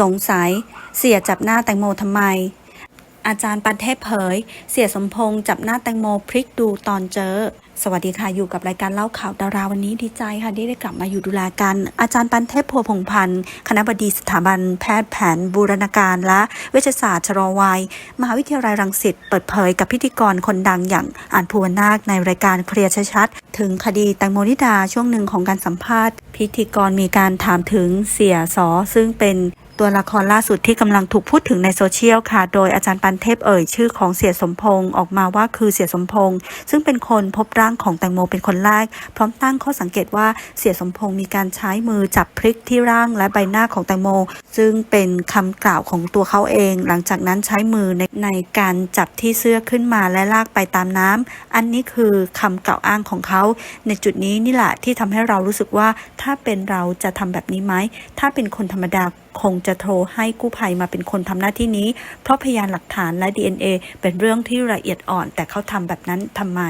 สงสัย เสียจับหน้าแตงโมทำไม อาจารย์ปันเทพเผย เสียสมพงษ์จับหน้าแตงโมพลิกดูตอนเจอ สวัสดีค่ะ อยู่กับรายการเล่าข่าวดาราวันนี้ดีใจค่ะที่ได้กลับมาอยู่ดูแลกัน อาจารย์ปันเทพพัวพงพันธ์คณะบดีสถาบันแพทย์แผนบูรณาการและเวชศาสตร์ชะลอวัย มหาวิทยาลัยรังสิตเปิดเผยกับพิธีกรคนดังอย่างอ่านภูวนาคในรายการเคลียร์ชัดๆถึงคดีแตงโมนิดาช่วงหนึ่งของการสัมภาษณ์ พิธีกรมีการถามถึงเสียสอซึ่งเป็น ตัวละครล่าสุดที่กำลังถูกพูดถึงในโซเชียลค่ะ โดยอาจารย์ปันเทพเอ่ยชื่อของเสียสมพงษ์ออกมาว่าคือเสียสมพงษ์ซึ่งเป็นคนพบร่างของแตงโมเป็นคนแรก พร้อมตั้งข้อสังเกตว่าเสียสมพงษ์มีการใช้มือจับพลิกที่ร่างและใบหน้าของแตงโม ซึ่งเป็นคำกล่าวของตัวเขาเอง หลังจากนั้นใช้มือในในการจับที่เสื้อขึ้นมาและลากไปตามน้ำอันนี้คือคำกล่าวอ้างของเขา ในจุดนี้นี่แหละที่ทำให้เรารู้สึกว่าถ้าเป็นเราจะทำแบบนี้ไหมถ้าเป็นคนธรรมดา คงจะโทรให้กู้ภัยมาเป็นคนทำหน้าที่นี้ เพราะพยานหลักฐานและ DNA เป็นเรื่องที่ละเอียดอ่อน แต่เขาทำแบบนั้นทำไม